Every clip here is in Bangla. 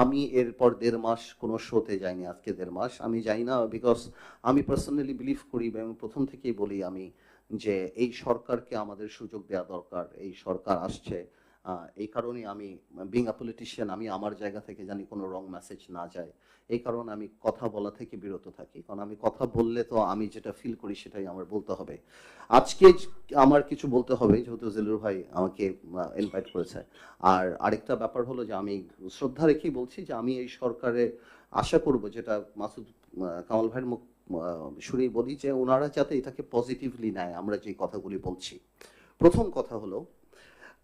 আমি এরপর দেড় মাস কোনো শোতে যাইনি, আজকে দেড় মাস। আমি যাই না বিকজ আমি পার্সোনালি বিলিভ করি এবং প্রথম থেকেই বলি আমি যে এই সরকারকে আমাদের সুযোগ দেওয়া দরকার, এই সরকার আসছে। এই কারণে আমি বিং আ পলিটিশিয়ান আমি আমার জায়গা থেকে জানি কোনো রং মেসেজ না যায়। এই কারণে আমি কথা বলা থেকে বিরত থাকি। কারণ আমি কথা বললে তো আমি যেটা ফিল করি সেটাই আমার বলতে হবে। আজকে আমার কিছু বলতে হবে, যেহেতু জেলুর ভাই আমাকে ইনভাইট করেছে। আর আরেকটা ব্যাপার হলো যে আমি শ্রদ্ধা রেখেই বলছি যে আমি এই সরকারে আশা করব যেটা মাসুদ কামাল ভাইয়ের মুখ শুনেই বলি যে ওনারা যাতে এটাকে পজিটিভলি নেয়, আমরা যে কথাগুলি বলছি। প্রথম কথা হলো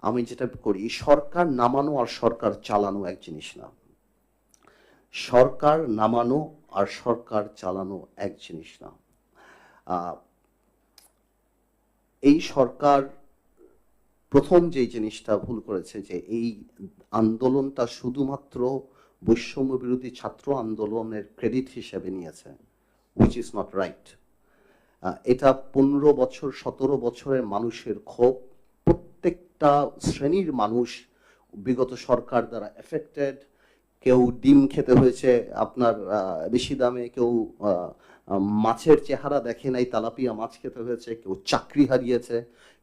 আমি যেটা করি, সরকার নামানো আর সরকার চালানো এক জিনিস না। সরকার নামানো আর সরকার চালানো এক জিনিস না। এই সরকার প্রথম যে জিনিসটা ভুল করেছে যে এই আন্দোলনটা শুধুমাত্র বৈষম্য বিরোধী ছাত্র আন্দোলনের ক্রেডিট হিসেবে নিয়েছে উইচ ইজ নট রাইট এটা পনেরো বছর, সতেরো বছরের মানুষের ক্ষোভ প্রত্যেকটা শ্রেণির মানুষ, বিগত সরকার দ্বারা এফেক্টেড কেউ ডিম খেতে হয়েছে, আপনার বেশি দামে কেউ মাছের চেহারা দেখে নাই, তালাপিয়া মাছ খেতে হয়েছে, কেউ চাকরি হারিয়েছে,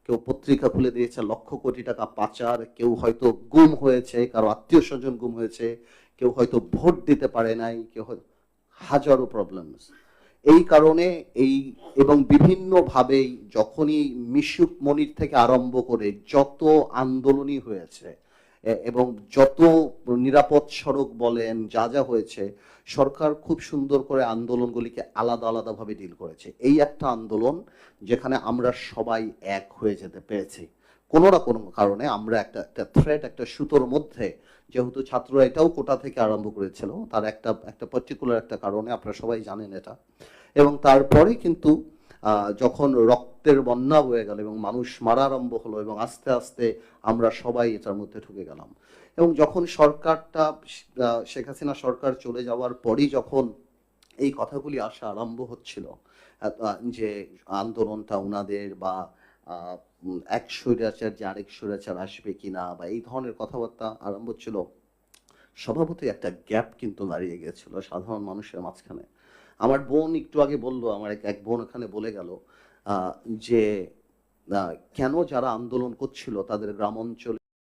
কেউ পত্রিকা খুলে দিয়েছে, লক্ষ কোটি টাকা পাচার, কেউ হয়তো গুম হয়েছে, কারও আত্মীয় স্বজন গুম হয়েছে, কেউ হয়তো ভোট দিতে পারে নাই, কেউ হাজারো প্রবলেমস এই কারণে এই এবং বিভিন্নভাবেই যখনই মিশুক মনির থেকে আরম্ভ করে যত আন্দোলনই হয়েছে এবং যত নিরাপদ সড়ক বলেন, যা যা হয়েছে, সরকার খুব সুন্দর করে আন্দোলনগুলিকে আলাদা আলাদাভাবে ডিল করেছে। এই একটা আন্দোলন যেখানে আমরা সবাই এক হয়ে যেতে পেরেছি। কোনো না কোনো কারণে আমরা একটা একটা থ্রেড একটা সুতোর মধ্যে যেহেতু ছাত্ররা এটাও কোটা থেকে আরম্ভ করেছিল, তার একটা একটা পার্টিকুলার একটা কারণে আপনারা সবাই জানেন এটা। এবং তারপরে কিন্তু যখন রক্তের বন্যা হয়ে গেল এবং মানুষ মারা আরম্ভ হলো এবং আস্তে আস্তে আমরা সবাই এটার মধ্যে ঢুকে গেলাম। এবং যখন সরকারটা শেখ হাসিনা সরকার চলে যাওয়ার পরই যখন এই কথাগুলি আসা আরম্ভ হচ্ছিল যে আন্দোলনটা ওনাদের বা এক স্বৈরাচার যে আরেক স্বৈরাচার আসবে কিনা বা এই ধরনের কথাবার্তা আরম্ভ ছিল, স্বভাবতই একটা গ্যাপ কিন্তু দাঁড়িয়ে গেছিল সাধারণ মানুষের মাঝখানে। আমার বোন একটু আগে বলল, আমার এক এক বোন ওখানে বলে গেল যে কেন যারা আন্দোলন করছিল তাদের গ্রাম অঞ্চলে